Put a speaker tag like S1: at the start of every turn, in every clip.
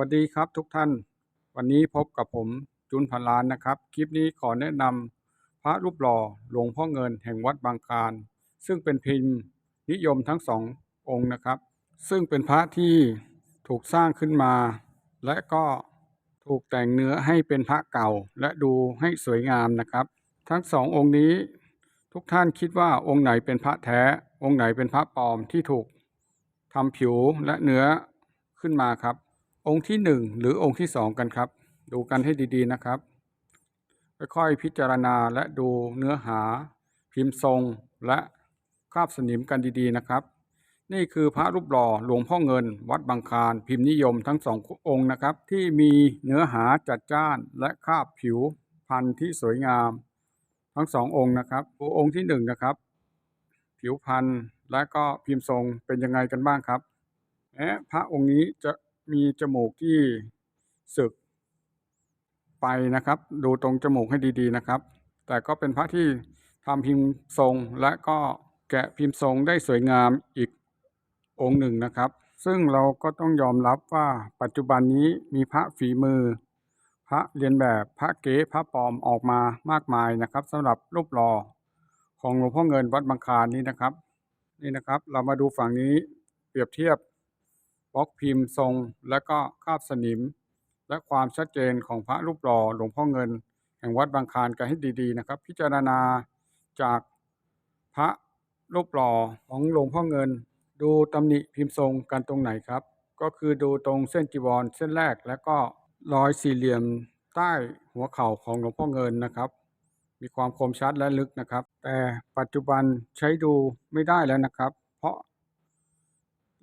S1: วัสดีครับทุกท่าน วันนี้พบกับผมจุนพันลานนะครับ คลิปนี้ขอแนะนำพระรูปหล่อหลวงพ่อเงินแห่งวัดบางคลานซึ่งเป็นพิมพ์นิยมทั้งสององค์นะครับ ซึ่งเป็นพระที่ถูกสร้างขึ้นมา และก็ถูกแต่งเนื้อให้เป็นพระเก่าและดูให้สวยงามนะครับ ทั้งสององค์นี้ ทุกท่านคิดว่าองค์ไหนเป็นพระแท้ องค์ไหนเป็นพระปลอมที่ถูกทำผิวและเนื้อขึ้นมาครับ องค์ที่หนึ่งหรือองค์ที่สองกันครับ ดูกันให้ดีๆนะครับ ค่อยๆพิจารณาและดูเนื้อหา พิมพ์ทรงและคราบสนิมกันดีๆนะครับ นี่คือพระรูปหล่อหลวงพ่อเงิน วัดบางคานพิมพ์นิยมทั้งสององค์นะครับ ที่มีเนื้อหาจัดจ้านและคราบผิวพันธุ์ที่สวยงาม ทั้งสององค์นะครับองค์ที่หนึ่งนะครับ ผิวพันธุ์และก็พิมพ์ทรงเป็นยังไงกันบ้างครับแม้พระองค์นี้จะ มีจมูกที่สึกไปนะครับ ดูตรงจมูกให้ดีๆนะครับ แต่ก็เป็นพระที่ทำพิมพ์ทรงและก็แกะพิมพ์ทรงได้สวยงามอีกองค์หนึ่งนะครับ ซึ่งเราก็ต้องยอมรับว่าปัจจุบันนี้มีพระฝีมือ พระเรียนแบบพระเก๋พระปลอมออกมามากมายนะครับสำหรับรูปหล่อของหลวงพ่อเงินวัดบางคานนี้นะครับ นี่นะครับ เรามาดูฝั่งนี้เปรียบเทียบ บล็อกพิมพ์ทรง และก็คาบสนิม และความชัดเจนของพระรูปหล่อหลวงพ่อเงิน แห่งวัดบางคานกันให้ดีๆนะครับ พิจารณาจากพระรูปหล่อของหลวงพ่อเงิน ดูตำหนิพิมพ์ทรงกันตรงไหนครับ ก็คือดูตรงเส้นจีวรเส้นแรกและก็รอยสี่เหลี่ยมใต้หัวเข่าของหลวงพ่อเงินนะครับ มีความคมชัดและลึกนะครับ แต่ปัจจุบันใช้ดูไม่ได้แล้วนะครับ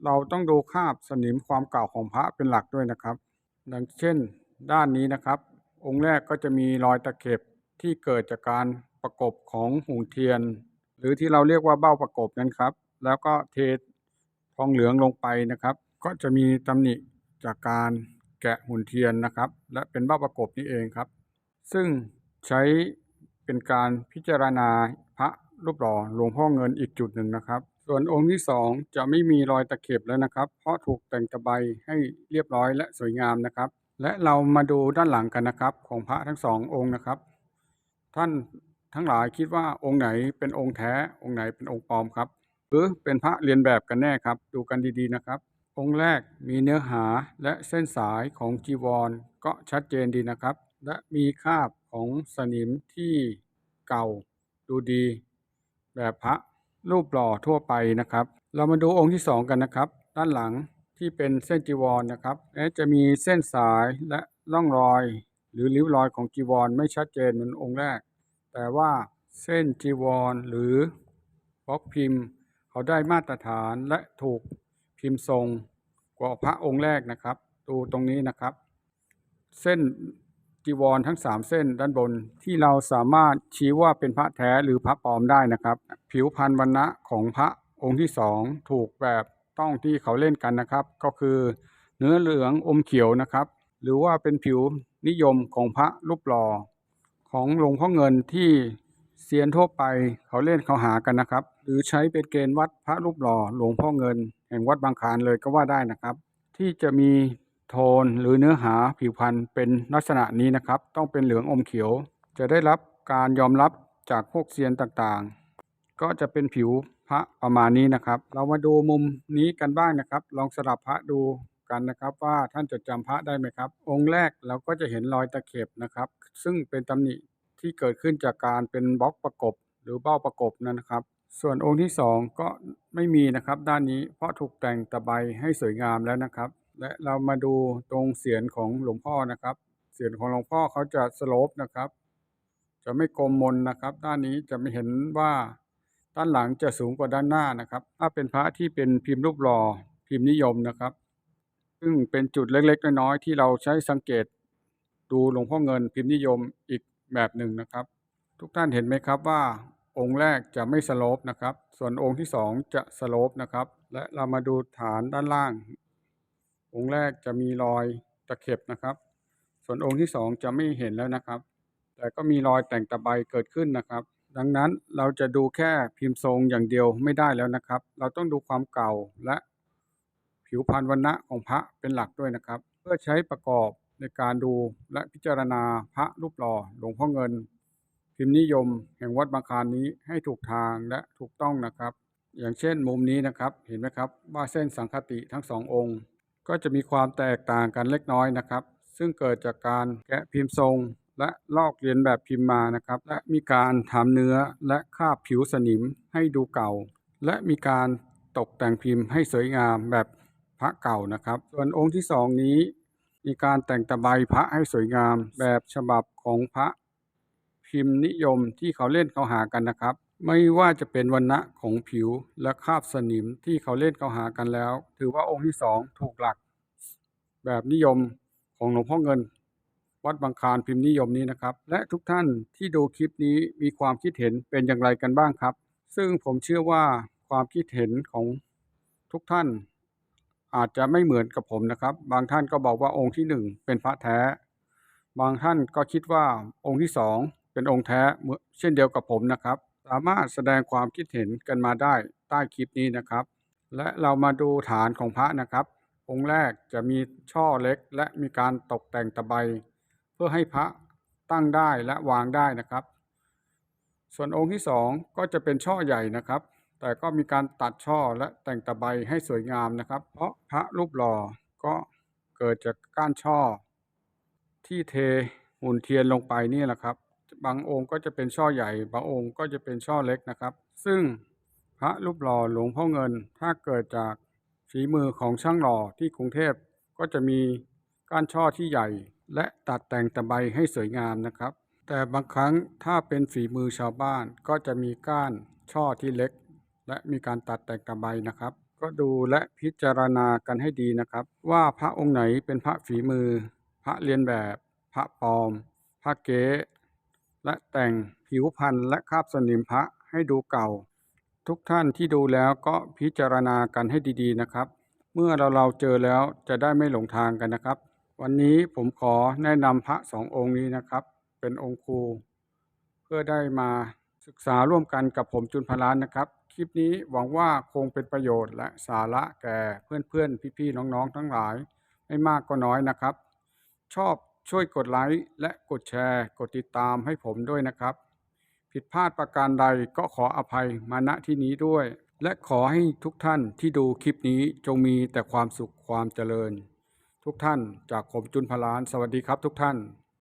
S1: เราต้องดูคาบสนิมความเก่าของพระเป็นหลักด้วยนะครับ ดังเช่น ด้านนี้นะครับ องค์แรกก็จะมีรอยตะเข็บที่เกิดจากการประกบของหูเทียน หรือที่เราเรียกว่าเบ้าประกบนั้นครับ แล้วก็เททองเหลืองลงไปนะครับ ก็จะมีตำหนิจากการแกะหุ่นเทียนนะครับ และเป็นเบ้าประกบนี่เองครับ ซึ่งใช้เป็นการพิจารณาพระรูปหล่อหลวงพ่อเงินอีกจุดหนึ่งนะครับ ส่วนองค์ที่สองจะไม่มีรอยตะเข็บแล้วนะครับ เพราะถูกแต่งตะไบให้เรียบร้อยและสวยงามนะครับ และเรามาดูด้านหลังกันนะครับ ของพระทั้งสององค์นะครับ ท่านทั้งหลายคิดว่าองค์ไหนเป็นองค์แท้องค์ไหนเป็นองค์ปลอมครับหรือเป็นพระเรียนแบบกันแน่ครับ ดูกันดีๆนะครับ องค์แรกมีเนื้อหาและเส้นสายของจีวร ก็ชัดเจนดีนะครับ และมีคาบของสนิมที่เก่าดูดี แบบพระ รูปหล่อทั่วไปนะครับ เรามาดูองค์ที่สองกันนะครับ ด้านหลังที่เป็นเส้นจีวรนะครับและจะมีเส้นสายและร่องรอย หรือริ้วรอยของจีวรไม่ชัดเจนเหมือนองค์แรก แต่ว่าเส้นจีวรหรือบล็อกพิมพ์ เขาได้มาตรฐานและถูกพิมพ์ทรงกว่าพระองค์แรกนะครับ ดูตรงนี้นะครับ เส้น จีวรทั้งสามเส้นด้านบน ที่เราสามารถชี้ว่าเป็นพระแท้หรือพระปลอมได้นะครับ ผิวพรรณวรรณะของพระองค์ที่สองถูกแบบต้องที่เขาเล่นกันนะครับ ก็คือ เนื้อเหลืองอมเขียวนะครับ หรือว่าเป็นผิวนิยมของพระรูปหล่อของหลวงพ่อเงินที่เซียนทั่วไปเขาเล่นเขาหากันนะครับ หรือใช้เป็นเกณฑ์วัดพระรูปหล่อหลวงพ่อเงิน แห่งวัดบางคานเลยก็ว่าได้นะครับ ที่จะมี โทนหรือเนื้อหาผิวพรรณเป็นลักษณะนี้นะครับ ต้องเป็นเหลืองอมเขียว จะได้รับการยอมรับจากพวกเซียนต่างๆ ก็จะเป็นผิวพระประมาณนี้นะครับ เรามาดูมุมนี้กันบ้างนะครับ ลองสลับพระดูกันนะครับว่าท่านจะจำพระได้ไหมครับ องค์แรกเราก็จะเห็นรอยตะเข็บนะครับ ซึ่งเป็นตำหนิที่เกิดขึ้นจากการเป็นบล็อกประกบหรือเบ้าประกบนั่นนะครับ ส่วนองค์ที่สองก็ไม่มีนะครับ ด้านนี้เพราะถูกแต่งตะไบให้สวยงามแล้วนะครับ และเรามาดูตรงเสียนของหลวงพ่อนะครับ เสียนของหลวงพ่อเขาจะสโลปนะครับ จะไม่กลมมนนะครับ ด้านนี้จะไม่เห็นว่าด้านหลังจะสูงกว่าด้านหน้านะครับ ถ้าเป็นพระที่เป็นพิมพ์รูปหล่อพิมพ์นิยมนะครับ ซึ่งเป็นจุดเล็กๆน้อยๆที่เราใช้สังเกต ดูหลวงพ่อเงินพิมพ์นิยมอีกแบบหนึ่งนะครับ ทุกท่านเห็นไหมครับว่าองค์แรกจะไม่สโลปนะครับ ส่วนองค์ที่สองจะสโลปนะครับ และเรามาดูฐานด้านล่าง องค์แรกจะมีรอยตะเข็บนะครับ ส่วนองค์ที่สองจะไม่เห็นแล้วนะครับ แต่ก็มีรอยแต่งตะไบเกิดขึ้นนะครับ ดังนั้นเราจะดูแค่พิมพ์ทรงอย่างเดียวไม่ได้แล้วนะครับ เราต้องดูความเก่าและผิวพรรณวรรณะของพระเป็นหลักด้วยนะครับ เพื่อใช้ประกอบในการดูและพิจารณาพระรูปหล่อหลวงพ่อเงิน พิมพ์นิยมแห่งวัดบางคานนี้ให้ถูกทางและถูกต้องนะครับ อย่างเช่นมุมนี้นะครับเห็นไหมครับว่าเส้นสังคติทั้งสององค์ ก็จะมีความแตกต่างกันเล็กน้อยนะครับ ซึ่งเกิดจากการแกะพิมพ์ทรง และลอกเลียนแบบพิมพ์มานะครับ และมีการทำเนื้อและคาบผิวสนิมให้ดูเก่า และมีการตกแต่งพิมพ์ให้สวยงามแบบพระเก่านะครับ ส่วนองค์ที่สองนี้ มีการแต่งตะไบพระให้สวยงามแบบฉบับของพระพิมพ์นิยมที่เขาเล่นเขาหากันนะครับ ไม่ว่าจะเป็นวันณะของผิวและคาบสนิมที่เขาเล่นเขาหากันแล้ว ถือว่าองค์ที่สองถูกหลัก แบบนิยมของหลวงพ่อเงิน วัดบางคานพิมพ์นิยมนี้นะครับ และทุกท่านที่ดูคลิปนี้มีความคิดเห็นเป็นอย่างไรกันบ้างครับ ซึ่งผมเชื่อว่าความคิดเห็นของทุกท่าน อาจจะไม่เหมือนกับผมนะครับ บางท่านก็บอกว่าองค์ที่หนึ่งเป็นพระแท้ บางท่านก็คิดว่าองค์ที่สองเป็นองค์แท้เช่นเดียวกับผมนะครับ สามารถแสดงความคิดเห็นกันมาได้ใต้คลิปนี้นะครับ และเรามาดูฐานของพระนะครับ องค์แรกจะมีช่อเล็กและมีการตกแต่งตะไบเพื่อให้พระตั้งได้และวางได้นะครับ ส่วนองค์ที่สองก็จะเป็นช่อใหญ่นะครับ แต่ก็มีการตัดช่อและแต่งตะไบให้สวยงามนะครับ เพราะพระรูปหล่อก็เกิดจากก้านช่อ ที่เทหุ่นเทียนลงไปนี่แหละครับ บางองค์ก็จะเป็นช่อใหญ่ บางองค์ก็จะเป็นช่อเล็กนะครับ ซึ่งพระรูปหล่อหลวงพ่อเงิน ถ้าเกิดจากฝีมือของช่างหล่อที่กรุงเทพก็จะมีก้านช่อที่ใหญ่ และตัดแต่งตะไบให้สวยงามนะครับ แต่บางครั้งถ้าเป็นฝีมือชาวบ้านก็จะมีก้านช่อที่เล็ก และมีการตัดแต่งตะไบนะครับ ก็ดูและพิจารณากันให้ดีนะครับ ว่าพระองค์ไหนเป็นพระฝีมือ พระเรียนแบบ พระปลอม พระเก๊ และแต่งผิวพันธ์และคาบสนิมพระให้ดูเก่า ทุกท่านที่ดูแล้วก็พิจารณากันให้ดีๆนะครับ เมื่อเราเราเจอแล้วจะได้ไม่หลงทางกันนะครับ วันนี้ผมขอแนะนำพระสององค์นี้นะครับ เป็นองค์ครู เพื่อได้มาศึกษาร่วมกันกับผมจุนพลานนะครับ คลิปนี้หวังว่าคงเป็นประโยชน์และสาระแก่เพื่อนๆ พี่ๆ น้องๆ ทั้งหลาย ไม่มากก็น้อยนะครับ ชอบ ช่วยกดไลค์และกดแชร์ กดติดตามให้ผมด้วยนะครับ ผิดพลาดประการใดก็ขออภัยมาณที่นี้ด้วย และขอให้ทุกท่านที่ดูคลิปนี้จงมีแต่ความสุขความเจริญ ทุกท่านจากผมจุนพลาน สวัสดีครับทุกท่าน